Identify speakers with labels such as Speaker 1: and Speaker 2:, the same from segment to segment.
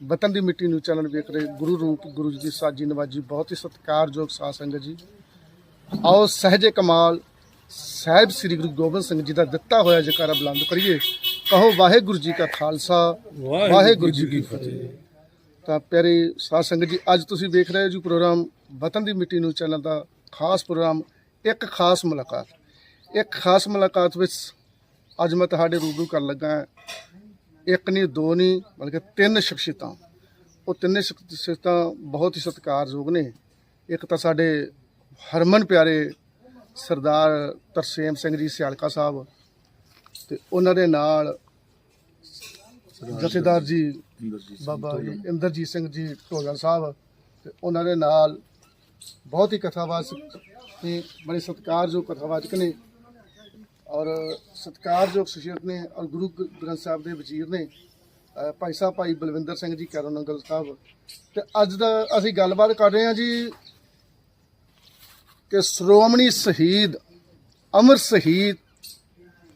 Speaker 1: ਵਤਨ ਦੀ ਮਿੱਟੀ ਨੂੰ ਚੈਨਲ ਵੇਖ ਰਹੇ ਗੁਰੂ ਰੂਪ ਗੁਰੂ ਜੀ ਦੀ ਸਾਜੀ ਨਵਾਜੀ ਬਹੁਤ ਹੀ ਸਤਿਕਾਰਯੋਗ ਸਾਧ ਸੰਗਤ ਜੀ। ਆਓ ਸਹਜੇ ਕਮਾਲ ਸਾਹਿਬ ਸ੍ਰੀ ਗੁਰੂ ਗੋਬਿੰਦ ਸਿੰਘ ਜੀ ਦਾ ਦਿੱਤਾ ਹੋਇਆ ਜਕਾਰਾ ਬੁਲੰਦ ਕਰੀਏ। ਕਹੋ ਵਾਹਿਗੁਰੂ ਜੀ ਕਾ ਖਾਲਸਾ ਵਾਹਿਗੁਰੂ ਜੀ ਕੀ ਫਤਿਹ। ਤਾਂ ਪਿਆਰੇ ਸਾਧ ਸੰਗਤ ਜੀ ਅੱਜ ਤੁਸੀਂ ਵੇਖ ਰਹੇ ਹੋ ਜੀ ਪ੍ਰੋਗਰਾਮ ਵਤਨ ਦੀ ਮਿੱਟੀ ਨੂੰ ਚੈਨਲ ਦਾ ਖਾਸ ਪ੍ਰੋਗਰਾਮ ਇੱਕ ਖਾਸ ਮੁਲਾਕਾਤ। ਇੱਕ ਖਾਸ ਮੁਲਾਕਾਤ ਵਿੱਚ ਅੱਜ ਮੈਂ ਤੁਹਾਡੇ ਰੂਬਰੂ ਕਰਨ ਲੱਗਾ ਹਾਂ। ਇੱਕ ਨਹੀਂ ਦੋ ਨਹੀਂ ਬਲਕਿ ਤਿੰਨ ਸ਼ਖਸੀਅਤਾਂ। ਉਹ ਤਿੰਨੇ ਸ਼ਖਸੀਅਤਾਂ ਬਹੁਤ ਹੀ ਸਤਿਕਾਰਯੋਗ ਨੇ। ਇੱਕ ਤਾਂ ਸਾਡੇ ਹਰਮਨ ਪਿਆਰੇ ਸਰਦਾਰ ਤਰਸੇਮ ਸਿੰਘ ਜੀ ਸਿਆਲਕਾ ਸਾਹਿਬ ਤੇ ਉਹਨਾਂ ਦੇ ਨਾਲ ਜਥੇਦਾਰ ਜੀ ਬਾਬਾ ਇੰਦਰਜੀਤ ਸਿੰਘ ਜੀ ਢੋਲਣ ਸਾਹਿਬ ਤੇ ਉਹਨਾਂ ਦੇ ਨਾਲ ਬਹੁਤ ਹੀ ਕਥਾਵਾਚਕ ਨੇ ਬੜੇ ਸਤਿਕਾਰਯੋਗ ਕਥਾਵਾਚਕ ਨੇ। ਔਰ ਸਤਿਕਾਰਯੋਗ ਸ਼ਖਸੀਅਤ ਨੇ ਔਰ ਗੁਰੂ ਗ੍ਰੰਥ ਸਾਹਿਬ ਦੇ ਵਜ਼ੀਰ ਨੇ ਭਾਈ ਸਾਹਿਬ, ਭਾਈ ਬਲਵਿੰਦਰ ਸਿੰਘ ਜੀ ਕਰਨੰਗਲ ਸਾਹਿਬ, ਤੇ ਅੱਜ ਦਾ ਅਸੀਂ ਗੱਲਬਾਤ ਕਰ ਰਹੇ ਹਾਂ ਜੀ ਕਿ ਸ਼੍ਰੋਮਣੀ ਸ਼ਹੀਦ ਅਮਰ ਸ਼ਹੀਦ,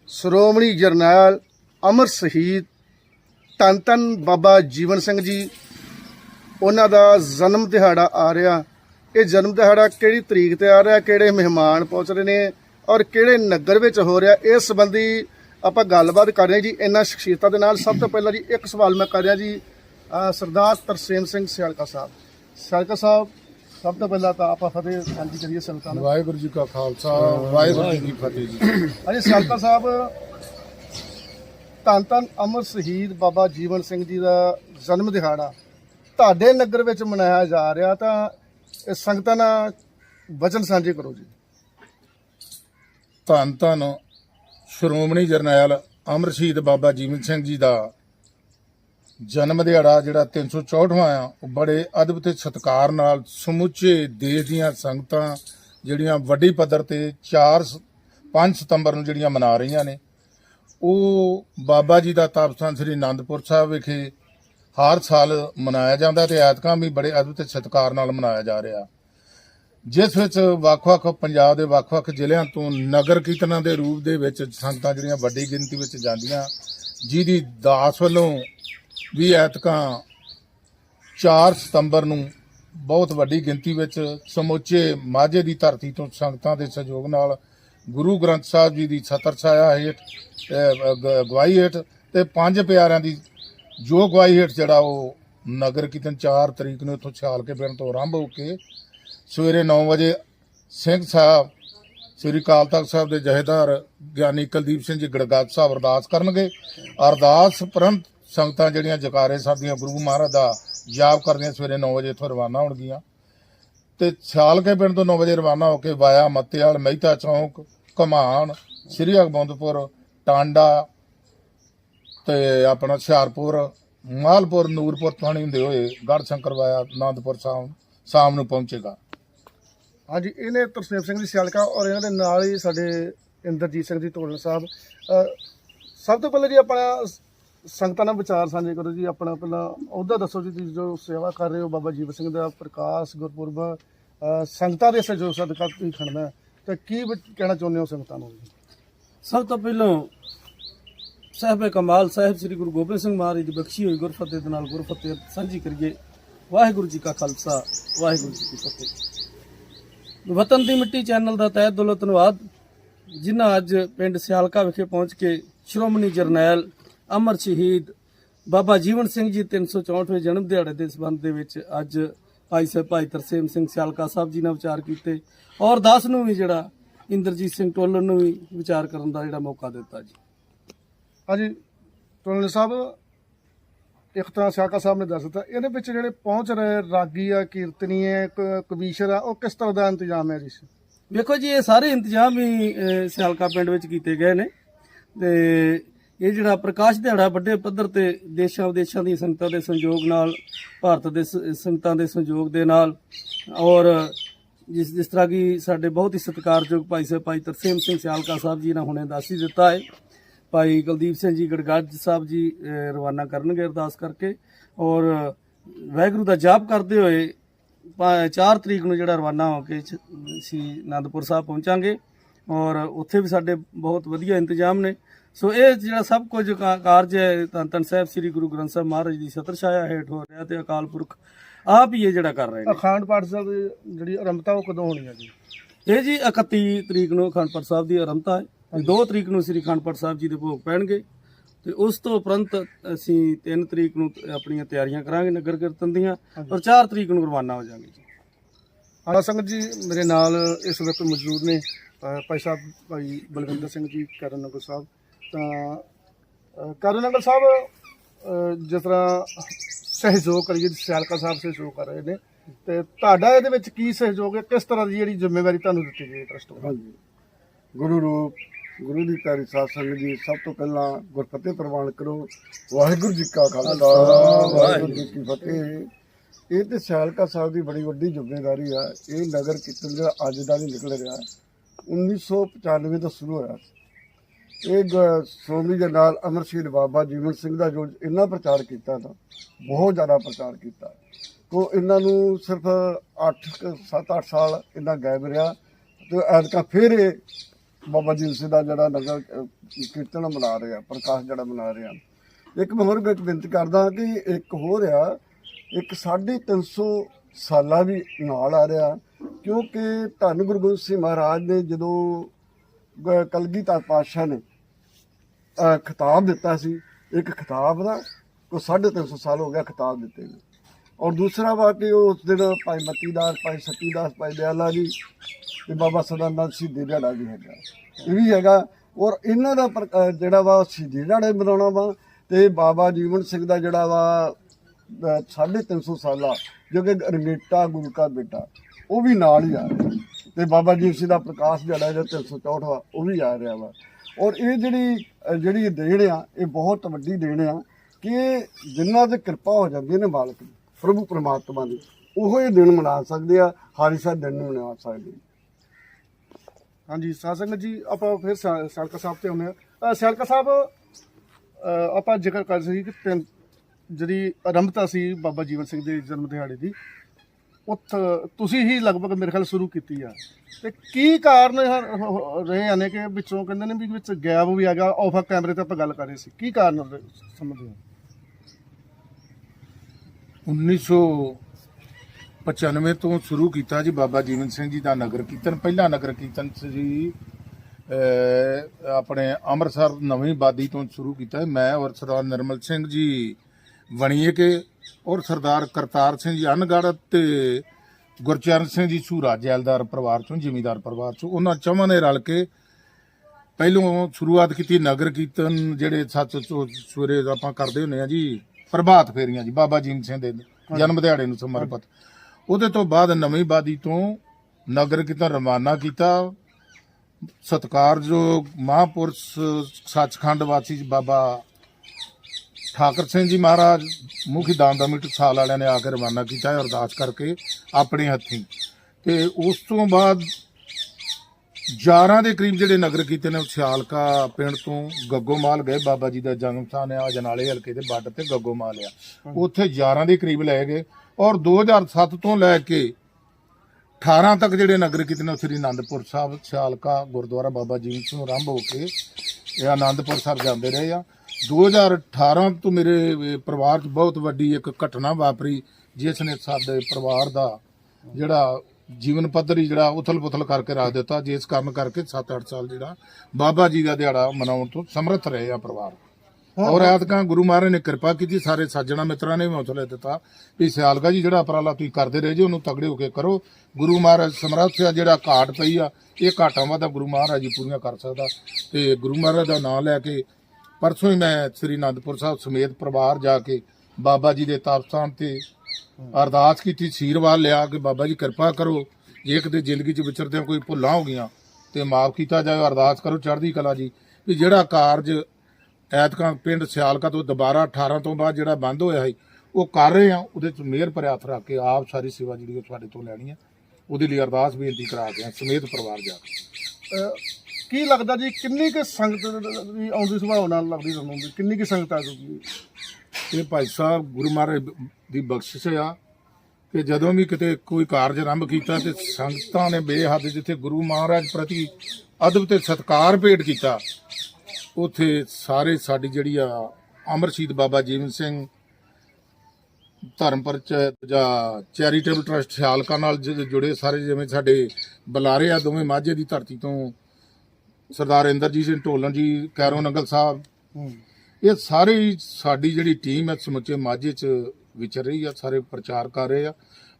Speaker 1: ਸ਼੍ਰੋਮਣੀ ਜਰਨੈਲ ਅਮਰ ਸ਼ਹੀਦ ਧੰਨ ਧੰਨ ਬਾਬਾ ਜੀਵਨ ਸਿੰਘ ਜੀ, ਉਹਨਾਂ ਦਾ ਜਨਮ ਦਿਹਾੜਾ ਆ ਰਿਹਾ। ਇਹ ਜਨਮ ਦਿਹਾੜਾ ਕਿਹੜੀ ਤਰੀਕ ਤੇ ਆ ਰਿਹਾ, ਕਿਹੜੇ ਮਹਿਮਾਨ ਪਹੁੰਚ ਰਹੇ ਨੇ? ਔਰ ਕਿਹੜੇ ਨਗਰ ਵਿੱਚ ਹੋ ਰਿਹਾ ਇਸ ਸੰਬੰਧੀ ਆਪਾਂ ਗੱਲਬਾਤ ਕਰ ਰਹੇ ਜੀ ਇਹਨਾਂ ਸ਼ਖਸੀਅਤਾਂ ਦੇ ਨਾਲ। ਸਭ ਤੋਂ ਪਹਿਲਾਂ ਜੀ ਇੱਕ ਸਵਾਲ ਮੈਂ ਕਰ ਰਿਹਾ ਜੀ ਸਰਦਾਰ ਤਰਸੇਮ ਸਿੰਘ ਸਿਆਲਕਾ ਸਾਹਿਬ। ਸਿਆਲਕਾ ਸਾਹਿਬ ਸਭ ਤੋਂ ਪਹਿਲਾਂ ਤਾਂ ਆਪਾਂ ਫਤਿਹ ਸਾਂਝੀ ਕਰੀਏ ਸੰਗਤਾਂ ਨੂੰ।
Speaker 2: ਵਾਹਿਗੁਰੂ ਜੀ ਕਾ ਖਾਲਸਾ ਵਾਹਿਗੁਰੂ ਜੀ ਕੀ ਫਤਿਹ ਜੀ।
Speaker 1: ਅਜੇ ਸਿਆਲਕਾ ਸਾਹਿਬ ਧੰਨ ਧੰਨ ਅਮਰ ਸ਼ਹੀਦ ਬਾਬਾ ਜੀਵਨ ਸਿੰਘ ਜੀ ਦਾ ਜਨਮ ਦਿਹਾੜਾ ਤੁਹਾਡੇ ਨਗਰ ਵਿੱਚ ਮਨਾਇਆ ਜਾ ਰਿਹਾ ਤਾਂ ਸੰਗਤਾਂ ਨਾਲ ਵਚਨ ਸਾਂਝੇ ਕਰੋ ਜੀ।
Speaker 2: ਧੰਨ ਧੰਨ ਸ਼੍ਰੋਮਣੀ ਜਰਨੈਲ ਅਮਰ ਸ਼ਹੀਦ ਬਾਬਾ ਜੀਵਨ ਸਿੰਘ ਜੀ ਦਾ ਜਨਮ ਦਿਹਾੜਾ ਜਿਹੜਾ 364ਵਾਂ ਆ, ਉਹ ਬੜੇ ਅਦਬ ਤੇ ਸਤਿਕਾਰ ਨਾਲ ਸਮੁੱਚੇ ਦੇਸ਼ ਦੀਆਂ ਸੰਗਤਾਂ ਜਿਹੜੀਆਂ ਵੱਡੀ ਪੱਧਰ ਤੇ 4 5 ਸਤੰਬਰ ਨੂੰ ਜਿਹੜੀਆਂ ਮਨਾ ਰਹੀਆਂ ਨੇ, ਉਹ ਬਾਬਾ ਜੀ ਦਾ ਤਪਸਥਾਨ ਸ੍ਰੀ ਅਨੰਦਪੁਰ ਸਾਹਿਬ ਵਿਖੇ ਹਰ ਸਾਲ ਮਨਾਇਆ ਜਾਂਦਾ ਤੇ ਐਤਕਾਂ ਵੀ ਬੜੇ ਅਦਬ ਤੇ ਸਤਿਕਾਰ ਨਾਲ ਮਨਾਇਆ ਜਾ ਰਿਹਾ। ਜਿਸ ਵਿੱਚ ਵੱਖ-ਵੱਖ ਪੰਜਾਬ ਦੇ ਵੱਖ-ਵੱਖ ਜ਼ਿਲ੍ਹਿਆਂ ਤੋਂ ਨਗਰ ਕੀਰਤਨਾਂ ਦੇ ਰੂਪ ਦੇ ਵਿੱਚ ਸੰਗਤਾਂ ਜਿਹੜੀਆਂ ਵੱਡੀ ਗਿਣਤੀ ਵਿੱਚ ਜਾਂਦੀਆਂ ਜਿਹਦੀ ਦਾਸ ਵੱਲੋਂ ਵੀ ਐਤਕਾਂ 4 ਸਤੰਬਰ ਨੂੰ ਬਹੁਤ ਵੱਡੀ ਗਿਣਤੀ ਵਿੱਚ ਸਮੁੱਚੇ ਮਾਝੇ ਦੀ ਧਰਤੀ ਤੋਂ ਸੰਗਤਾਂ ਦੇ ਸਹਿਯੋਗ ਨਾਲ ਗੁਰੂ ਗ੍ਰੰਥ ਸਾਹਿਬ ਜੀ ਦੀ ਛਤਰ ਛਾਇਆ ਹੇਠ ਅਹ, ਗਵਾਹੀ ਹੇਠ ਤੇ ਪੰਜ ਪਿਆਰਿਆਂ ਦੀ ਜੋ ਗਵਾਹੀ ਹੇਠ ਜਿਹੜਾ ਉਹ ਨਗਰ ਕੀਰਤਨ 4 ਤਰੀਕ ਨੂੰ ਇੱਥੋਂ ਛਾਲ ਕੇ ਪਿੰਡ ਤੋਂ ਆਰੰਭ ਹੋ ਕੇ ਸਵੇਰੇ 9 ਵਜੇ ਸਿੰਘ ਸਾਹਿਬ, ਸ੍ਰੀ ਅਕਾਲ ਤਖਤ ਸਾਹਿਬ ਦੇ ਜਹੇਦਾਰ ਗਿਆਨੀ ਕੁਲਦੀਪ ਸਿੰਘ ਜੀ ਗੜਗਾਤ ਸਾਹਿਬ ਅਰਦਾਸ ਕਰਨਗੇ। ਅਰਦਾਸ ਪ੍ਰੰਤ ਸੰਗਤਾਂ ਜਿਹੜੀਆਂ ਜਕਾਰੇ ਸਾਹਿਬ ਦੀਆਂ ਗੁਰੂ ਮਹਾਰਾਜ ਦਾ ਜਾਪ ਕਰਦੀਆਂ ਸਵੇਰੇ 9 ਵਜੇ ਇੱਥੋਂ ਰਵਾਨਾ ਹੋਣਗੀਆਂ। ਤੇ ਸਿਆਲਕੇ ਪਿੰਡ ਤੋਂ 9 ਵਜੇ ਰਵਾਨਾ ਹੋ ਕੇ ਵਾਇਆ ਮੱਤੇਵਾਲ ਮਹਿਤਾ ਚੌਂਕ ਕਮਾਨ ਸ੍ਰੀ ਅਕਬੰਦਪੁਰ ਟਾਂਡਾ ਤੇ ਆਪਣਾ ਹੁਸ਼ਿਆਰਪੁਰ, ਮਾਲਪੁਰ, ਨੂਰਪੁਰ ਥਾਣੀ ਹੁੰਦੇ ਹੋਏ ਗੜ੍ਹ ਸ਼ੰਕਰ ਵਾਇਆ ਆਨੰਦਪੁਰ ਸਾਹਿਬ ਸ਼ਾਮ ਨੂੰ ਪਹੁੰਚੇਗਾ।
Speaker 1: ਹਾਂਜੀ, ਇਹਨੇ ਤਰਸੇਮ ਸਿੰਘ ਦੀ ਸਿਆਲਕਾ ਔਰ ਇਹਨਾਂ ਦੇ ਨਾਲ ਹੀ ਸਾਡੇ ਇੰਦਰਜੀਤ ਸਿੰਘ ਜੀ ਢੋਲਣ ਸਾਹਿਬ ਸਭ ਤੋਂ ਪਹਿਲਾਂ ਜੀ ਆਪਣਾ ਸੰਗਤਾਂ ਨਾਲ ਵਿਚਾਰ ਸਾਂਝੇ ਕਰੋ ਜੀ, ਆਪਣਾ ਪਹਿਲਾਂ ਉਹਦਾ ਦੱਸੋ ਜੀ, ਤੁਸੀਂ ਜੋ ਸੇਵਾ ਕਰ ਰਹੇ ਹੋ, ਬਾਬਾ ਜੀਵ ਸਿੰਘ ਦਾ ਪ੍ਰਕਾਸ਼ ਗੁਰਪੁਰਬ ਸੰਗਤਾਂ ਦੇ ਸਹਿਯੋਗ ਸਦਕਾ ਤੁਸੀਂ ਖੜਨਾ ਹੈ। ਕੀ ਕਹਿਣਾ ਚਾਹੁੰਦੇ ਹੋ ਸੰਗਤਾਂ ਨੂੰ
Speaker 3: ਸਭ ਤੋਂ ਪਹਿਲਾਂ ਸਾਹਿਬ ਕਮਾਲ ਸਾਹਿਬ, ਸ੍ਰੀ ਗੁਰੂ ਗੋਬਿੰਦ ਸਿੰਘ ਮਹਾਰਾਜ ਦੀ ਬਖਸ਼ੀ ਹੋਈ ਗੁਰਫਤਿਹ ਦੇ ਨਾਲ ਗੁਰਫਤਿਹ ਸਾਂਝੀ ਕਰੀਏ ਵਾਹਿਗੁਰੂ ਜੀ ਕਾ ਖਾਲਸਾ, ਵਾਹਿਗੁਰੂ ਜੀ ਕੀ ਫਤਿਹ ਵਤਨ ਦੀ ਮਿੱਟੀ ਚੈਨਲ ਦਾ ਤਹਿ ਦਿਲੋਂ ਧੰਨਵਾਦ। ਜਿਨ੍ਹਾਂ ਅੱਜ ਪਿੰਡ ਸਿਆਲਕਾ ਵਿਖੇ ਪਹੁੰਚ ਕੇ ਸ਼੍ਰੋਮਣੀ ਜਰਨੈਲ ਅਮਰ ਸ਼ਹੀਦ ਬਾਬਾ ਜੀਵਨ ਸਿੰਘ ਜੀ 364ਵੇਂ ਜਨਮ ਦਿਹਾੜੇ ਦੇ ਸੰਬੰਧ ਦੇ ਵਿੱਚ ਅੱਜ ਭਾਈ ਸਾਹਿਬ ਭਾਈ ਤਰਸੇਮ ਸਿੰਘ ਸਿਆਲਕਾ ਸਾਹਿਬ ਜੀ ਨਾਲ ਵਿਚਾਰ ਕੀਤੇ ਔਰ ਦਾਸ ਨੂੰ ਵੀ ਜਿਹੜਾ ਇੰਦਰਜੀਤ ਸਿੰਘ ਟੋਲਨ ਨੂੰ ਵੀ ਵਿਚਾਰ ਕਰਨ ਦਾ ਜਿਹੜਾ ਮੌਕਾ ਦਿੱਤਾ ਜੀ।
Speaker 1: ਹਾਂਜੀ ਢੋਲਣ ਸਾਹਿਬ ਇੱਕ ਤਾਂ ਸਿਆਲਕਾ ਸਾਹਿਬ ਨੇ ਦੱਸ ਦਿੱਤਾ। ਇਹਦੇ ਵਿੱਚ ਜਿਹੜੇ ਪਹੁੰਚ ਰਹੇ ਰਾਗੀ ਆ, ਕੀਰਤਨੀ ਹੈ ਕ- ਕਵੀਸ਼ਰ ਆ, ਉਹ ਕਿਸ ਤਰ੍ਹਾਂ ਦਾ ਇੰਤਜ਼ਾਮ ਹੈ ਜੀ?
Speaker 3: ਵੇਖੋ ਜੀ, ਇਹ ਸਾਰੇ ਇੰਤਜ਼ਾਮ ਹੀ ਸਿਆਲਕਾ ਪਿੰਡ ਵਿੱਚ ਕੀਤੇ ਗਏ ਨੇ। ਤੇ ਇਹ ਜਿਹੜਾ ਪ੍ਰਕਾਸ਼ ਦਿਹਾੜਾ ਵੱਡੇ ਪੱਧਰ ਤੇ ਦੇਸ਼ਾਂ ਵਿਦੇਸ਼ਾਂ ਦੀਆਂ ਸੰਗਤਾਂ ਦੇ ਸੰਯੋਗ ਨਾਲ, ਭਾਰਤ ਦੇ ਸੰਗਤਾਂ ਦੇ ਸੰਯੋਗ ਦੇ ਨਾਲ, ਔਰ ਜਿਸ ਜਿਸ ਤਰ੍ਹਾਂ ਕਿ ਸਾਡੇ ਬਹੁਤ ਹੀ ਸਤਿਕਾਰਯੋਗ ਭਾਈ ਸਾਹਿਬ ਭਾਈ ਤਰਸੇਮ ਸਿੰਘ ਸਿਆਲਕਾ ਸਾਹਿਬ ਜੀ ਨੇ ਹੁਣੇ ਦੱਸ ਹੀ ਦਿੱਤਾ ਹੈ। ਭਾਈ ਕੁਲਦੀਪ ਸਿੰਘ ਜੀ ਗੜਗੱਜ ਸਾਹਿਬ ਜੀ ਰਵਾਨਾ ਕਰਨਗੇ ਅਰਦਾਸ ਕਰਕੇ। ਔਰ ਵਾਹਿਗੁਰੂ ਦਾ ਜਾਪ ਕਰਦੇ ਹੋਏ 4 ਤਰੀਕ ਨੂੰ ਜਿਹੜਾ ਰਵਾਨਾ ਹੋ ਕੇ ਅਸੀਂ ਆਨੰਦਪੁਰ ਸਾਹਿਬ ਪਹੁੰਚਾਂਗੇ। ਔਰ ਉੱਥੇ ਵੀ ਸਾਡੇ ਬਹੁਤ ਵਧੀਆ ਇੰਤਜ਼ਾਮ ਨੇ। ਸੋ ਇਹ ਜਿਹੜਾ ਸਭ ਕੁਝ ਕਾਰਜ ਹੈ ਧੰਨ ਸਾਹਿਬ ਸ੍ਰੀ ਗੁਰੂ ਗ੍ਰੰਥ ਸਾਹਿਬ ਮਹਾਰਾਜ ਦੀ ਛਤਰ ਛਾਇਆ ਹੇਠ ਹੋ ਰਿਹਾ ਤੇ ਅਕਾਲ ਪੁਰਖ ਆਪ ਹੀ ਇਹ ਜਿਹੜਾ ਕਰ ਰਹੇ ਨੇ।
Speaker 1: ਅਖੰਡ ਪਾਠ ਸਾਹਿਬ ਦੀ ਜਿਹੜੀ ਆਰੰਭਤਾ ਉਹ ਕਦੋਂ ਹੋਣੀ ਹੈ ਜੀ?
Speaker 3: ਇਹ ਜੀ 31 ਤਰੀਕ ਨੂੰ ਅਖੰਡ ਪਾਠ ਸਾਹਿਬ ਦੀ ਆਰੰਭਤਾ ਹੈ। ਤੇ 2 ਤਰੀਕ ਨੂੰ ਸ੍ਰੀ ਅਖੰਡ ਪਾਠ ਸਾਹਿਬ ਜੀ ਦੇ ਭੋਗ ਪੈਣਗੇ ਤੇ ਉਸ ਤੋਂ ਉਪਰੰਤ ਅਸੀਂ 3 ਤਰੀਕ ਨੂੰ ਆਪਣੀਆਂ ਤਿਆਰੀਆਂ ਕਰਾਂਗੇ ਨਗਰ ਕੀਰਤਨ ਦੀਆਂ ਔਰ 4 ਤਰੀਕ ਨੂੰ ਰਵਾਨਾ ਹੋ ਜਾਵਾਂਗੇ ਜੀ।
Speaker 1: ਆਲਾ ਸੰਗਤ ਜੀ ਮੇਰੇ ਨਾਲ ਇਸ ਵਕਤ ਮੌਜੂਦ ਨੇ ਭਾਈ ਸਾਹਿਬ ਭਾਈ ਬਲਵਿੰਦਰ ਸਿੰਘ ਜੀ ਕਰਨ ਨਗਰ ਸਾਹਿਬ। ਤਾਂ ਅ, ਕਰਨ ਨਗਰ ਸਾਹਿਬ ਜਿਸ ਤਰ੍ਹਾਂ ਸਹਿਯੋਗ ਕਰੀਏ ਸਿਆਲਕਾ ਸਾਹਿਬ ਸਹਿਯੋਗ ਕਰ ਰਹੇ ਨੇ ਤੇ ਤੁਹਾਡਾ ਇਹਦੇ ਵਿੱਚ ਕੀ ਸਹਿਯੋਗ ਹੈ? ਕਿਸ ਤਰ੍ਹਾਂ ਦੀ ਜਿਹੜੀ ਜ਼ਿੰਮੇਵਾਰੀ ਤੁਹਾਨੂੰ ਦਿੱਤੀ ਗਈ ਟਰਸਟ ਵੱਲੋਂ
Speaker 4: ਹਾਂਜੀ। ਗੁਰੂ ਰੂਪ ਗੁਰੂ ਦੀ ਪਿਆਰੀ ਸਾਧ ਸੰਗਤ ਜੀ, ਸਭ ਤੋਂ ਪਹਿਲਾਂ ਗੁਰਫਤਿਹ ਪ੍ਰਵਾਨ ਕਰੋ। ਵਾਹਿਗੁਰੂ ਜੀ ਕਾ ਖਾਲਸਾ, ਵਾਹਿਗੁਰੂ ਜੀ ਕੀ ਫਤਿਹ। ਇਹ ਤੇ ਸਿਆਲਕਾ ਸਾਹਿਬ ਦੀ ਬੜੀ ਵੱਡੀ ਜ਼ਿੰਮੇਵਾਰੀ ਆ। ਇਹ ਨਗਰ ਕੀਰਤਨ ਜਿਹੜਾ ਅੱਜ ਦਾ ਨਹੀਂ ਨਿਕਲ ਰਿਹਾ। 1995 ਤੋਂ ਸ਼ੁਰੂ ਹੋਇਆ ਇਹ ਗ- ਸੋਮੀ ਦੇ ਨਾਲ ਅਮਰ ਬਾਬਾ ਜੀਵਨ ਸਿੰਘ ਦਾ ਜੋ ਇੰਨਾ ਪ੍ਰਚਾਰ ਕੀਤਾ ਨਾ ਬਹੁਤ ਜ਼ਿਆਦਾ ਪ੍ਰਚਾਰ ਕੀਤਾ। ਕੋ ਇਹਨਾਂ ਨੂੰ ਸਿਰਫ 8 7-8 ਸਾਲ ਇਹਨਾਂ ਗਾਇਬ ਰਿਹਾ। ਤੇ ਐਤਕਾਂ ਫਿਰ ਇਹ ਬਾਬਾ ਜੀ ਸਿੰਘ ਦਾ ਜਿਹੜਾ ਨਗਰ ਅਹ, ਕੀਰਤਨ ਮਨਾ ਰਹੇ ਆ ਪ੍ਰਕਾਸ਼ ਜਿਹੜਾ ਮਨਾ ਰਹੇ ਆ। ਇੱਕ ਮੈਂ ਹੋਰ ਇੱਕ ਬੇਨਤੀ ਕਰਦਾ ਕਿ ਇੱਕ ਹੋਰ ਆ ਇੱਕ 350 ਸਾਲਾ ਵੀ ਨਾਲ ਆ ਰਿਹਾ ਕਿਉਂਕਿ ਧੰਨ ਗੁਰੂ ਗੋਬਿੰਦ ਸਿੰਘ ਮਹਾਰਾਜ ਨੇ ਜਦੋਂ ਗ- ਕਲਗੀਧਰ ਪਾਤਸ਼ਾਹ ਨੇ ਅਹ, ਖਿਤਾਬ ਦਿੱਤਾ ਸੀ ਇੱਕ ਖਿਤਾਬ ਦਾ ਕੋ 350 ਸਾਲ ਹੋ ਗਿਆ ਖਿਤਾਬ ਦਿੱਤੇ ਨੇ। ਔਰ ਦੂਸਰਾ ਵਾ ਕਿ ਉਹ ਉਸ ਦਿਨ ਭਾਈ ਮਤੀ ਦਾਸ ਭਾਈ ਸਤੀ ਦਾਸ ਭਾਈ ਦਿਆਲਾ ਜੀ ਤੇ ਬਾਬਾ ਸਦਾਨੰਦ ਸ਼ਹੀਦੀ ਦਿਹਾੜਾ ਵੀ ਹੈਗਾ। ਇਹ ਵੀ ਹੈਗਾ ਔਰ ਇਹਨਾਂ ਦਾ ਪਰ- ਜਿਹੜਾ ਵਾ ਸ਼ਹੀਦੀ ਦਿਹਾੜੇ ਮਨਾਉਣਾ ਵਾ ਤੇ ਬਾਬਾ ਜੀਵਨ ਸਿੰਘ ਦਾ ਜਿਹੜਾ ਵਾ, ਅਹ ਸਾਢੇ ਤਿੰਨ ਸੌ ਸਾਲਾ ਜੋ ਕਿ ਰੰਗੇਟਾ ਗੁਰੂ ਬੇਟਾ, ਉਹ ਵੀ ਨਾਲ ਹੀ ਆ ਰਿਹਾ। ਤੇ ਬਾਬਾ ਜੀਵ ਸਿੰਘ ਦਾ ਪ੍ਰਕਾਸ਼ ਜਿਹੜਾ ਜਿਹੜਾ 364 ਵਾ, ਉਹ ਵੀ ਆ ਰਿਹਾ ਵਾ। ਔਰ ਇਹ ਜਿਹੜੀ ਜਿਹੜੀ ਦੇਣ ਆ, ਇਹ ਬਹੁਤ ਵੱਡੀ ਦੇਣ ਆ ਕਿ ਜਿਨ੍ਹਾਂ ਤੇ ਕਿਰਪਾ ਹੋ ਜਾਂਦੀ ਨੇ ਮਾਲਕ ਦੀ। ਪ੍ਰਭੂ ਪਰਮਾਤਮਾ ਦੀ। ਉਹ ਇਹ ਦਿਨ ਮਨਾ ਸਕਦੇ ਆ, ਹਾਰੀ ਦਿਨ ਨੂੰ ਮਨਾ ਸਕਦੇ।
Speaker 1: ਹਾਂਜੀ, ਸਾਧ ਸੰਗਤ ਜੀ, ਆਪਾਂ ਫਿਰ ਸਿਆ- ਸਿਆਲਕਾ ਸਾਹਿਬ ਤੇ ਆਉਂਦੇ ਆ। ਸਿਆਲਕਾ ਸਾਹਿਬ ਆਪਾਂ ਜ਼ਿਕਰ ਕਰ ਸੀ ਕਿ ਤਿੰਨ- ਜਿਹੜੀ ਆਰੰਭਤਾ ਸੀ ਬਾਬਾ ਜੀਵਨ ਸਿੰਘ ਦੇ ਜਨਮ ਦਿਹਾੜੇ ਦੀ, ਉੱਥ ਤੁਸੀਂ ਹੀ ਲਗਭਗ ਮੇਰੇ ਖਿਆਲ ਸ਼ੁਰੂ ਕੀਤੀ ਆ। ਤੇ ਕੀ ਕਾਰਨ ਹੋ- ਰਹੇ ਹਨ ਕਿ ਵਿੱਚੋਂ ਕਹਿੰਦੇ ਨੇ ਵੀ ਵਿੱਚ ਗੈਪ ਵੀ ਆ ਗਿਆ ਆਫ ਕੈਮਰੇ ਤੇ ਆਪਾਂ ਗੱਲ ਕਰ ਰਹੇ ਸੀ। ਕੀ ਕਾਰਨ ਸਮਝਦੇ ਹੋ?
Speaker 2: 1995 ਤੋਂ ਸ਼ੁਰੂ ਕੀਤਾ ਜੀ ਬਾਬਾ ਜੀਵਨ ਸਿੰਘ ਜੀ ਦਾ ਨਗਰ ਕੀਰਤਨ, ਪਹਿਲਾ ਨਗਰ ਕੀਰਤਨ ਜੀ। ਆਪਣੇ ਅੰਮ੍ਰਿਤਸਰ ਨਵੀਂ ਬਾਦੀ ਤੋਂ ਸ਼ੁਰੂ ਕੀਤਾ ਮੈਂ ਔਰ ਸਰਦਾਰ ਨਿਰਮਲ ਸਿੰਘ ਜੀ ਵਣੀਏ ਕੇ ਔਰ ਸਰਦਾਰ ਕਰਤਾਰ ਸਿੰਘ ਜੀ ਅਨਗੜ ਤੇ ਗੁਰਚਰਨ ਸਿੰਘ ਜੀ ਸੂਰਾ ਜੈਲਦਾਰ ਪਰਿਵਾਰ ਚੋਂ, ਜ਼ਿਮੀਦਾਰ ਪਰਿਵਾਰ ਚੋਂ, ਉਹਨਾਂ ਚੌਵਾਂ ਨੇ ਰਲ ਕੇ ਪਹਿਲੋਂ ਸ਼ੁਰੂਆਤ ਕੀਤੀ ਨਗਰ ਕੀਰਤਨ, ਜਿਹੜੇ ਸੱਚ ਸਵੇਰੇ ਆਪਾਂ ਕਰਦੇ ਹੁੰਦੇ ਆ ਜੀ। ਪ੍ਰਭਾਤ ਫੇਰੀਆਂ ਜੀ, ਬਾਬਾ ਜੀਵਨ ਸਿੰਘ ਦੇ ਜਨਮ ਦਿਹਾੜੇ ਨੂੰ ਸਮਰਪਿਤ। ਉਹਦੇ ਤੋਂ ਬਾਅਦ ਨਵੀਂ ਬਾਦੀ ਤੋਂ ਨਗਰ ਕੀਰਤਨ ਰਵਾਨਾ ਕੀਤਾ। ਸਤਕਾਰਯੋਗ ਮਹਾਂਪੁਰਸ਼ ਸੱਚਖੰਡ ਵਾਸੀ ਬਾਬਾ ਠਾਕਰ ਸਿੰਘ ਜੀ ਮਹਾਰਾਜ, ਮੁਖੀ ਦਾਨ ਦਾ ਮਿੱਟ ਸਾਲ ਵਾਲਿਆਂ ਨੇ ਆ ਕੇ ਰਵਾਨਾ ਕੀਤਾ ਹੈ ਅਰਦਾਸ ਕਰਕੇ ਆਪਣੇ ਹੱਥੀਂ। ਤੇ ਉਸ ਤੋਂ ਬਾਅਦ 11 ਦੇ ਕਰੀਬ ਜਿਹੜੇ ਨਗਰ ਕੀਤੇ ਨੇ ਉਹ ਸਿਆਲਕਾ ਪਿੰਡ ਤੋਂ ਗੱਗੋਮਾਲ ਗਏ। ਬਾਬਾ ਜੀ ਦਾ ਜਨਮ ਸਥਾਨ ਆ ਜਨਾਲੇ ਹਲਕੇ ਦੇ ਬੱਡ ਤੇ ਗੱਗੋਮਾਲ ਆ। ਉੱਥੇ 11 ਦੇ ਕਰੀਬ ਲੈ ਗਏ ਔਰ 2007 ਤੋਂ ਲੈ ਕੇ 18 ਤੱਕ ਜਿਹੜੇ ਨਗਰ ਕੀਤੇ ਨੇ ਸ੍ਰੀ ਆਨੰਦਪੁਰ ਸਾਹਿਬ ਸਿਆਲਕਾ ਗੁਰਦੁਆਰਾ ਬਾਬਾ ਸਿੰਘ ਤੋਂ ਆਰੰਭ ਹੋ ਕੇ ਇਹ ਆਨੰਦਪੁਰ ਸਾਹਿਬ ਜਾਂਦੇ ਰਹੇ ਆ। 2018 ਤੋਂ ਮੇਰੇ ਪਰਿਵਾਰ 'ਚ ਬਹੁਤ ਵੱਡੀ ਇੱਕ ਘਟਨਾ ਵਾਪਰੀ ਜਿਸ ਨੇ ਸਾਡੇ ਪਰਿਵਾਰ ਦਾ ਜਿਹੜਾ ਜੀਵਨ ਪੱਧਰ ਹੀ ਜਿਹੜਾ ਉਥਲ-ਪੁਥਲ ਕਰਕੇ ਰੱਖ ਦਿੱਤਾ ਜਿਸ ਕਾਰਨ ਕਰਕੇ 7-8 ਸਾਲ ਜਿਹੜਾ ਬਾਬਾ ਜੀ ਦਾ ਦਿਹਾੜਾ ਮਨਾਉਣ ਤੋਂ ਸਮਰੱਥ ਰਹੇ ਆ ਪਰਿਵਾਰ। ਔਰ ਐਤਕਾਂ ਗੁਰੂ ਮਹਾਰਾਜ ਨੇ ਕਿਰਪਾ ਕੀਤੀ ਸਾਰੇ ਸਾਜਣਾ ਮਿੱਤਰਾਂ ਨੇ ਵੀ ਹੌਸਲਾ ਦਿੱਤਾ ਵੀ ਸਿਆਲਗਾ ਜੀ ਜਿਹੜਾ ਉਪਰਾਲਾ ਤੁਸੀਂ ਕਰਦੇ ਰਹੇ ਜੀ ਉਹਨੂੰ ਤਗੜੇ ਹੋ ਕੇ ਕਰੋ। ਗੁਰੂ ਮਹਾਰਾਜ ਸਮਰੱਥ ਆ ਜਿਹੜਾ ਘਾਟ ਪਈ ਆ ਇਹ ਘਾਟਾਂ ਵਾਦਾ ਗੁਰੂ ਮਹਾਰਾਜ ਜੀ ਪੂਰੀਆਂ ਕਰ ਸਕਦਾ। ਤੇ ਗੁਰੂ ਮਹਾਰਾਜ ਦਾ ਨਾਮ ਲੈ ਕੇ ਪਰਸੋਂ ਹੀ ਮੈਂ ਸ੍ਰੀ ਅਨੰਦਪੁਰ ਸਾਹਿਬ ਸਮੇਤ ਪਰਿਵਾਰ ਜਾ ਕੇ ਬਾਬਾ ਜੀ ਦੇ ਤਪਸਥਾਨ ਤੇ ਅਰਦਾਸ ਕੀਤੀ ਸੀਰਵਾਲ ਲਿਆ ਕਿ ਬਾਬਾ ਜੀ ਕਿਰਪਾ ਕਰੋ, ਜੇ ਕਿਤੇ ਜ਼ਿੰਦਗੀ 'ਚ ਵਿਚਰਦਿਆਂ ਕੋਈ ਭੁੱਲਾਂ ਹੋ ਗਈਆਂ ਤੇ ਮਾਫ ਕੀਤਾ ਜਾਵੇ ਅਰਦਾਸ ਕਰੋ ਚੜ੍ਹਦੀ ਕਲਾ ਜੀ। ਵੀ ਜਿਹੜਾ ਕਾਰਜ ਐਤਕਾਂ ਪਿੰਡ ਸਿਆਲਕਾ ਤੋਂ ਦੁਬਾਰਾ 18 ਤੋਂ ਬਾਅਦ ਜਿਹੜਾ ਬੰਦ ਹੋਇਆ ਸੀ, ਉਹ ਕਰ ਰਹੇ ਆ ਉਹਦੇ 'ਚ ਮਿਹਰ ਭਰਿਆ ਹੱਥ ਰੱਖ ਕੇ ਆਪ ਸਾਰੀ ਸੇਵਾ ਜਿਹੜੀ ਉਹ ਸਾਡੇ ਤੋਂ ਲੈਣੀ ਆ ਉਹਦੇ ਲਈ ਅਰਦਾਸ ਬੇਨਤੀ ਕਰਾ ਕੇ ਆ ਸਮੇਤ ਪਰਿਵਾਰ ਜਾ ਕੇ।
Speaker 1: ਕੀ ਲੱਗਦਾ ਜੀ, ਕਿੰਨੀ ਕੁ ਸੰਗਤ ਦੀ ਆਉਂਦੀ ਸੰਭਾਵਨਾ ਲੱਗਦੀ ਤੁਹਾਨੂੰ ਵੀ, ਕਿੰਨੀ ਕੁ ਸੰਗਤ ਆ ਜੂਗੀ
Speaker 2: ਇਹ ਭਾਈ ਸਾਹਿਬ ਗੁਰੂ ਮਹਾਰਾਜ ਦੀ ਬਖਸ਼ਿਸ਼ ਆ ਕਿ ਜਦੋਂ ਵੀ ਕਿਤੇ ਕੋਈ ਕਾਰਜ ਆਰੰਭ ਕੀਤਾ ਤੇ ਸੰਗਤਾਂ ਨੇ ਬੇਹੱਦ ਜਿੱਥੇ ਗੁਰੂ ਮਹਾਰਾਜ ਪ੍ਰਤੀ ਅਦਬ ਤੇ ਸਤਕਾਰ ਭੇਟ ਕੀਤਾ, ਉਥੇ ਸਾਰੇ ਸਾਡੀ ਜਿਹੜੀ ਆ ਅਮਰ ਬਾਬਾ ਜੀਵਨ ਸਿੰਘ ਧਰਮ ਪੰਚਾਇਤ ਜਾਂ ਚੈਰੀਟੇਬਲ ਟਰਸਟ ਸਿਆਲਕਾ ਨਾਲ ਜੁੜੇ ਸਾਰੇ ਜਿਵੇਂ ਸਾਡੇ ਬੁਲਾਰੇ ਆ, ਦੋਵੇਂ ਮਾਝੇ ਦੀ ਧਰਤੀ ਤੋਂ ਸਰਦਾਰ ਇੰਦਰਜੀਤ ਸਿੰਘ ਢੋਲਣ ਜੀ, ਕੈਰੋ ਨੰਗਲ ਸਾਹਿਬ ਇਹ ਸਾਰੇ ਸਾਡੀ ਜਿਹੜੀ ਟੀਮ ਹੈ ਸਮੁੱਚੇ ਮਾਝੇ 'ਚ ਵਿਚਰ ਰਹੀ ਆ ਸਾਰੇ ਪ੍ਰਚਾਰ ਕਰ ਰਹੇ ਆ।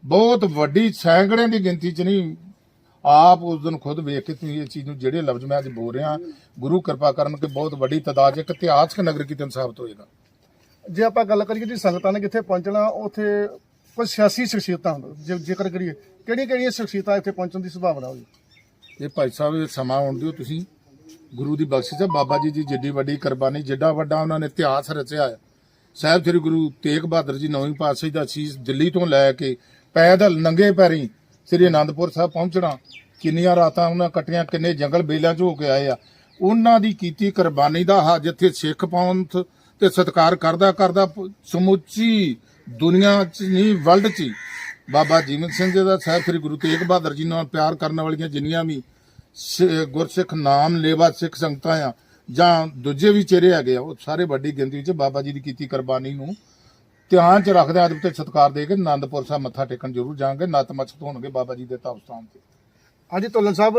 Speaker 2: ਬਹੁਤ ਵੱਡੀ ਸੈਂਕੜਿਆਂ ਦੀ ਗਿਣਤੀ 'ਚ ਨਹੀਂ ਆਪ ਉਸ ਦਿਨ ਖੁਦ ਵੇਖ ਕੇ ਤੁਸੀਂ ਇਹ ਚੀਜ਼ ਨੂੰ ਜਿਹੜੇ ਲਫ਼ਜ਼ ਮੈਂ ਅੱਜ ਬੋਲ ਰਿਹਾ ਗੁਰੂ ਕਿਰਪਾ ਕਰਨ ਕਿ ਬਹੁਤ ਵੱਡੀ ਤਾਦਾਦ ਇੱਕ ਇਤਿਹਾਸਕ ਨਗਰ ਕੀਰਤਨ ਸਾਬਤ ਹੋਏਗਾ
Speaker 1: ਜੇ ਆਪਾਂ ਗੱਲ ਕਰੀਏ ਜੀ ਸੰਗਤਾਂ ਨੇ ਕਿੱਥੇ ਪਹੁੰਚਣਾ ਉੱਥੇ ਕੋਈ ਸਿਆਸੀ ਸ਼ਖਸੀਅਤਾਂ ਜੇ ਜ਼ਿਕਰ ਕਰੀਏ ਕਿਹੜੀਆਂ ਕਿਹੜੀਆਂ ਸ਼ਖਸੀਅਤਾਂ ਇੱਥੇ ਪਹੁੰਚਣ ਦੀ ਸੰਭਾਵਨਾ ਹੋਈ?
Speaker 2: ਇਹ ਭਾਈ ਸਾਹਿਬ ਇਹ ਸਮਾਂ ਆਉਣ ਦਿਓ ਤੁਸੀਂ। ਗੁਰੂ ਦੀ ਬਖਸ਼ਿਸ਼ ਹੈ ਬਾਬਾ ਜੀ ਦੀ ਜਿੱਡੀ ਵੱਡੀ ਕੁਰਬਾਨੀ ਜਿੱਡਾ ਵੱਡਾ ਉਹਨਾਂ ਨੇ ਇਤਿਹਾਸ ਰਚਿਆ ਹੈ। ਸਾਹਿਬ ਸ੍ਰੀ ਗੁਰੂ ਤੇਗ ਬਹਾਦਰ ਜੀ ਨੌਵੀਂ ਪਾਤਸ਼ਾਹੀ ਦਾ ਸੀਸ ਦਿੱਲੀ ਤੋਂ ਲੈ ਕੇ ਪੈਦਲ ਨੰਗੇ ਪੈਰੀ ਸ੍ਰੀ ਅਨੰਦਪੁਰ ਸਾਹਿਬ ਪਹੁੰਚਣਾ, ਕਿੰਨੀਆਂ ਰਾਤਾਂ ਉਹਨਾਂ ਕੱਟੀਆਂ, ਕਿੰਨੇ ਜੰਗਲ ਬੇਲਾਂ 'ਚ ਹੋ ਕੇ ਆਏ ਆ। ਉਹਨਾਂ ਦੀ ਕੀਤੀ ਕੁਰਬਾਨੀ ਦਾ ਹਾ, ਜਿੱਥੇ ਸਿੱਖ ਪੰਥ ਤੇ ਸਤਿਕਾਰ ਕਰਦਾ ਕਰਦਾ ਸਮੁੱਚੀ ਦੁਨੀਆ 'ਚ ਨਹੀਂ ਵਰਲਡ 'ਚ ਹੀ। ਬਾਬਾ ਜੀਵਨ ਸਿੰਘ ਜੀ ਦਾ ਸਾਹਿਬ ਸ੍ਰੀ ਗੁਰੂ ਤੇਗ ਬਹਾਦਰ ਜੀ ਨਾਲ ਪਿਆਰ ਕਰਨ ਵਾਲੀਆਂ ਜਿੰਨੀਆਂ ਵੀ ਗੁਰਸਿੱਖ ਨਾਮ ਲੇਵਾ ਸਿੱਖ ਸੰਗਤਾਂ ਆ ਜਾਂ ਦੂਜੇ ਵੀ ਚਿਹਰੇ ਹੈਗੇ ਆ ਉਹ ਸਾਰੇ ਵੱਡੀ ਗਿਣਤੀ ਵਿੱਚ ਬਾਬਾ ਜੀ ਦੀ ਕੀਤੀ ਕੁਰਬਾਨੀ ਨੂੰ ਧਿਆਨ ਚ ਰੱਖਦੇ ਅਦਬ ਤੇ ਸਤਿਕਾਰ ਦੇ ਕੇ ਆਨੰਦਪੁਰ ਸਾਹਿਬ ਮੱਥਾ ਟੇਕਣ ਜ਼ਰੂਰ ਜਾਣਗੇ ਨਤਮਸਤਕ ਹੋਣਗੇ ਬਾਬਾ ਜੀ ਦੇ ਤਪ ਸਥਾਨ ਤੇ।
Speaker 1: ਹਾਂਜੀ ਤੋਲਨ ਸਾਹਿਬ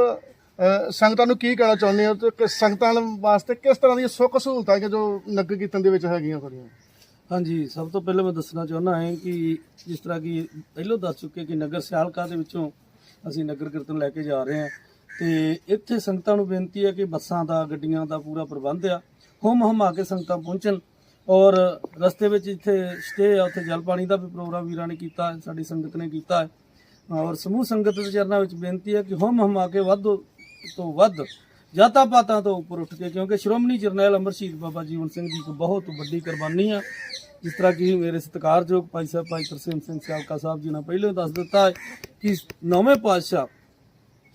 Speaker 1: ਸੰਗਤਾਂ ਨੂੰ ਕੀ ਕਹਿਣਾ ਚਾਹੁੰਦੇ ਹੋ? ਤੇ ਕਿ ਸੰਗਤਾਂ ਵਾਸਤੇ ਕਿਸ ਤਰ੍ਹਾਂ ਦੀਆਂ ਸੁੱਖ ਸਹੂਲਤਾਂ ਕਿ ਜੋ ਨਗਰ ਕੀਰਤਨ ਦੇ ਵਿੱਚ ਹੈਗੀਆਂ ਕੁੜੀਆਂ
Speaker 3: ਹਾਂਜੀ ਸਭ ਤੋਂ ਪਹਿਲਾਂ ਮੈਂ ਦੱਸਣਾ ਚਾਹੁੰਦਾ ਹਾਂ ਕਿ ਜਿਸ ਤਰ੍ਹਾਂ ਕਿ ਪਹਿਲਾਂ ਦੱਸ ਚੁੱਕੇ ਕਿ ਨਗਰ ਸਿਆਲਕਾ ਦੇ ਵਿੱਚੋਂ ਅਸੀਂ ਨਗਰ ਕੀਰਤਨ ਲੈ ਕੇ ਜਾ ਰਹੇ ਹਾਂ। ਤੇ ਇੱਥੇ ਸੰਗਤਾਂ ਨੂੰ ਬੇਨਤੀ ਹੈ ਕਿ ਬੱਸਾਂ ਦਾ ਗੱਡੀਆਂ ਦਾ ਪੂਰਾ ਪ੍ਰਬੰਧ ਆ। ਹੁਮ ਹਮਾ ਕੇ ਸੰਗਤਾਂ ਪਹੁੰਚਣ ਔਰ ਰਸਤੇ ਵਿੱਚ ਜਿੱਥੇ ਸਟੇ ਆ ਉੱਥੇ ਜਲ ਪਾਣੀ ਦਾ ਵੀ ਪ੍ਰੋਗਰਾਮ ਵੀਰਾਂ ਨੇ ਕੀਤਾ ਹੈ, ਸਾਡੀ ਸੰਗਤ ਨੇ ਕੀਤਾ ਹੈ। ਔਰ ਸਮੂਹ ਸੰਗਤ ਦੇ ਚਰਨਾਂ ਵਿੱਚ ਬੇਨਤੀ ਹੈ ਕਿ ਹੁਮ ਹਮਾ ਕੇ ਵੱਧ ਤੋਂ ਵੱਧ ਜਾਤਾਂ ਪਾਤਾਂ ਤੋਂ ਉੱਪਰ ਉੱਠ ਕੇ ਕਿਉਂਕਿ ਸ਼੍ਰੋਮਣੀ ਜਰਨੈਲ ਅਮਰ ਸ਼ਹੀਦ ਬਾਬਾ ਜੀਵਨ ਸਿੰਘ ਦੀ ਇੱਕ ਬਹੁਤ ਵੱਡੀ ਕੁਰਬਾਨੀ ਆ। ਜਿਸ ਤਰ੍ਹਾਂ ਕਿ ਮੇਰੇ ਸਤਿਕਾਰਯੋਗ ਭਾਈ ਸਾਹਿਬ ਭਾਈ ਤਰਸੇਮ ਸਿੰਘ ਸਿਆਲਕਾ ਸਾਹਿਬ ਜੀ ਨੇ ਪਹਿਲਾਂ ਦੱਸ ਦਿੱਤਾ ਹੈ ਕਿ ਨੌਵੇਂ ਪਾਤਸ਼ਾਹ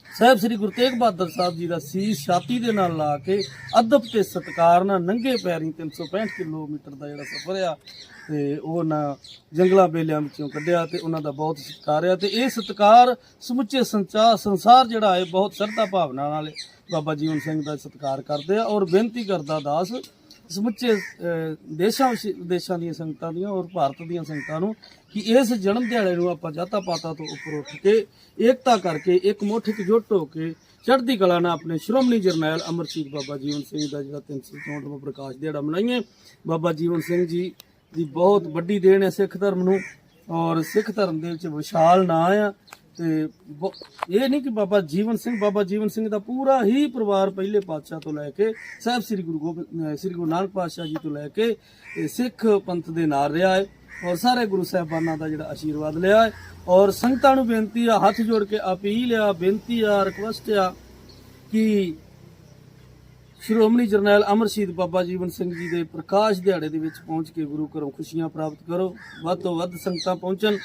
Speaker 3: ਸਾਹਿਬ, ਸ੍ਰੀ ਗੁਰੂ ਤੇਗ ਬਹਾਦਰ ਸਾਹਿਬ ਜੀ ਦਾ ਸੀਸ ਛਾਤੀ ਦੇ ਨਾਲ ਲਾ ਕੇ ਅਦਬ ਤੇ ਸਤਕਾਰ ਨਾਲ ਨੰਗੇ ਪੈਰੀਂ 365 ਕਿਲੋਮੀਟਰ ਦਾ ਜਿਹੜਾ ਸਫ਼ਰ ਆ, ਤੇ ਉਹ ਨਾ ਜੰਗਲਾਂ ਬੇਲਿਆਂ ਵਿੱਚੋਂ ਕੱਢਿਆ ਤੇ ਉਹਨਾਂ ਦਾ ਬਹੁਤ ਸਤਿਕਾਰ ਆ। ਤੇ ਇਹ ਸਤਿਕਾਰ ਸਮੁੱਚੇ ਸੰਚਾਰ, ਸੰਸਾਰ ਜਿਹੜਾ ਹੈ, ਬਹੁਤ ਸਰਦਾ ਭਾਵਨਾ ਨਾਲ ਬਾਬਾ ਜੀਵਨ ਸਿੰਘ ਦਾ ਸਤਿਕਾਰ ਕਰਦੇ ਆ ਔਰ ਬੇਨਤੀ ਕਰਦਾ ਦਾਸ ਸਮੁੱਚੇ ਦੇਸ਼ਾਂ ਵਿਸ਼- ਵਿਦੇਸ਼ਾਂ ਦੀਆਂ ਸੰਗਤਾਂ ਦੀਆਂ ਔਰ ਭਾਰਤ ਦੀਆਂ ਸੰਗਤਾਂ ਨੂੰ ਕਿ ਇਸ ਜਨਮ ਦਿਹਾੜੇ ਨੂੰ ਆਪਾਂ ਜਾਤਾਂ ਪਾਤਾਂ ਤੋਂ ਉੱਪਰ ਉੱਠ ਕੇ, ਏਕਤਾ ਕਰਕੇ, ਇੱਕ ਮੁੱਠ ਇਕਜੁੱਟ ਹੋ ਕੇ ਚੜ੍ਹਦੀ ਕਲਾ ਨਾਲ ਆਪਣੇ ਸ਼੍ਰੋਮਣੀ ਜਰਨੈਲ ਅਮਰਜੀਤ ਬਾਬਾ ਜੀਵਨ ਸਿੰਘ ਦਾ ਜਿਹੜਾ 364ਵਾਂ ਪ੍ਰਕਾਸ਼ ਦਿਹਾੜਾ ਮਨਾਈਏ। ਬਾਬਾ ਜੀਵਨ ਸਿੰਘ ਜੀ ਦੀ ਬਹੁਤ ਵੱਡੀ ਦੇਣ ਹੈ ਸਿੱਖ ਧਰਮ ਨੂੰ ਔਰ ਸਿੱਖ ਧਰਮ ਦੇ ਵਿੱਚ ਵਿਸ਼ਾਲ ਨਾਂ ਆ। ਤੇ ਬ- ਇਹ ਨਹੀਂ ਕਿ ਬਾਬਾ ਜੀਵਨ ਸਿੰਘ, ਬਾਬਾ ਜੀਵਨ ਸਿੰਘ ਦਾ ਪੂਰਾ ਹੀ ਪਰਿਵਾਰ ਪਹਿਲੇ ਪਾਤਸ਼ਾਹ ਤੋਂ ਲੈ ਕੇ ਸਾਹਿਬ ਸ੍ਰੀ ਗੁਰੂ ਗੋਬਿੰਦ, ਅਹ ਸ੍ਰੀ ਗੁਰੂ ਨਾਨਕ ਪਾਤਸ਼ਾਹ ਜੀ ਤੋਂ ਲੈ ਕੇ ਇਹ ਸਿੱਖ ਪੰਥ ਦੇ ਨਾਲ ਰਿਹਾ ਹੈ ਔਰ ਸਾਰੇ ਗੁਰੂ ਸਾਹਿਬਾਨਾਂ ਦਾ ਜਿਹੜਾ ਆਸ਼ੀਰਵਾਦ ਲਿਆ ਹੈ ਔਰ ਸੰਗਤਾਂ ਨੂੰ ਬੇਨਤੀ ਆ, ਹੱਥ ਜੋੜ ਕੇ ਅਪੀਲ ਆ, ਬੇਨਤੀ ਆ ਰਿਕੁਐਸਟ ਆ ਕਿ ਸ਼੍ਰੋਮਣੀ ਜਰਨੈਲ ਅਮਰ ਸ਼ਹੀਦ ਬਾਬਾ ਜੀਵਨ ਸਿੰਘ ਜੀ ਦੇ ਪ੍ਰਕਾਸ਼ ਦਿਹਾੜੇ ਦੇ ਵਿੱਚ ਪਹੁੰਚ ਕੇ ਗੁਰੂ ਘਰੋਂ ਖੁਸ਼ੀਆਂ ਪ੍ਰਾਪਤ ਕਰੋ, ਵੱਧ ਤੋਂ ਵੱਧ ਸੰਗਤਾਂ ਪਹੁੰਚਣ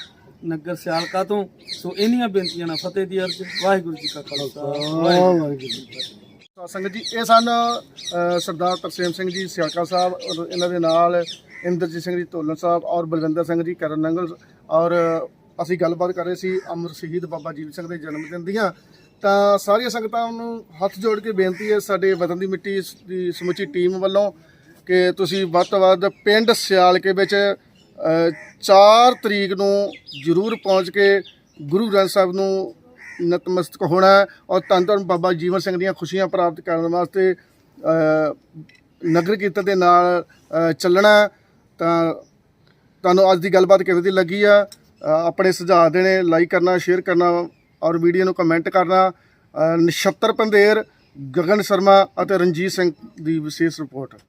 Speaker 3: ਨਗਰ ਸਿਆਲਕਾ ਤੋਂ। ਸੋ ਇੰਨੀਆਂ ਬੇਨਤੀਆਂ ਨਾਲ ਫਤਿਹ ਦੀ ਅਰਜ਼। ਵਾਹਿਗੁਰੂ ਜੀ ਕਾ ਖਾਲਸਾ। ਵਾਹਿਗੁਰੂ ਜੀ ਕੀ ਫਤਿਹ।
Speaker 1: ਸੰਗਤ ਜੀ ਇਹ ਸਨ ਅ, ਸਰਦਾਰ ਤਰਸੇਮ ਸਿੰਘ ਜੀ ਸਿਆਲਕਾ ਸਾਹਿਬ ਔਰ ਇਹਨਾਂ ਦੇ ਨਾਲ ਇੰਦਰਜੀਤ ਸਿੰਘ ਜੀ ਢੋਲਣ ਸਾਹਿਬ ਔਰ ਬਲਵਿੰਦਰ ਸਿੰਘ ਜੀ ਕਰਨ ਨੰਗਲ ਔਰ ਅਸੀਂ ਗੱਲਬਾਤ ਕਰ ਰਹੇ ਸੀ ਅਮਰ ਸ਼ਹੀਦ ਬਾਬਾ ਜੀਵਨ ਸਿੰਘ ਦੇ ਜਨਮ ਦਿਨ ਦੀਆਂ। ਤਾਂ ਸਾਰੀਆਂ ਸੰਗਤਾਂ ਨੂੰ ਹੱਥ ਜੋੜ ਕੇ ਬੇਨਤੀ ਹੈ ਸਾਡੇ ਵਤਨ ਦੀ ਮਿੱਟੀ ਦੀ ਸਮੁੱਚੀ ਟੀਮ ਵੱਲੋਂ ਕਿ ਤੁਸੀਂ ਵੱਧ ਤੋਂ ਵੱਧ ਪਿੰਡ ਸਿਆਲਕੇ ਵਿੱਚ 4 ਤਰੀਕ ਨੂੰ ਜ਼ਰੂਰ ਪਹੁੰਚ ਕੇ ਗੁਰੂ ਗ੍ਰੰਥ ਸਾਹਿਬ ਨੂੰ ਨਤਮਸਤਕ ਹੋਣਾ ਔਰ ਧੰਨ ਧੰਨ ਬਾਬਾ ਜੀਵਨ ਸਿੰਘ ਦੀਆਂ ਖੁਸ਼ੀਆਂ ਪ੍ਰਾਪਤ ਕਰਨ ਵਾਸਤੇ ਨਗਰ ਕੀਰਤਨ ਦੇ ਨਾਲ ਚੱਲਣਾ ਤਾਂ ਤੁਹਾਨੂੰ ਅੱਜ ਦੀ ਗੱਲਬਾਤ ਕਿਵੇਂ ਦੀ ਲੱਗੀ ਆ ਆਪਣੇ ਸੁਝਾਅ ਦੇਣੇ ਲਾਈਕ ਕਰਨਾ ਸ਼ੇਅਰ ਕਰਨਾ ਔਰ ਵੀਡੀਓ ਨੂੰ ਕਮੈਂਟ ਕਰਨਾ। ਨਛੱਤਰ ਪੰਦੇਰ ਗਗਨ ਸ਼ਰਮਾ ਅਤੇ ਰਣਜੀਤ ਸਿੰਘ ਦੀ ਵਿਸ਼ੇਸ਼ ਰਿਪੋਰਟ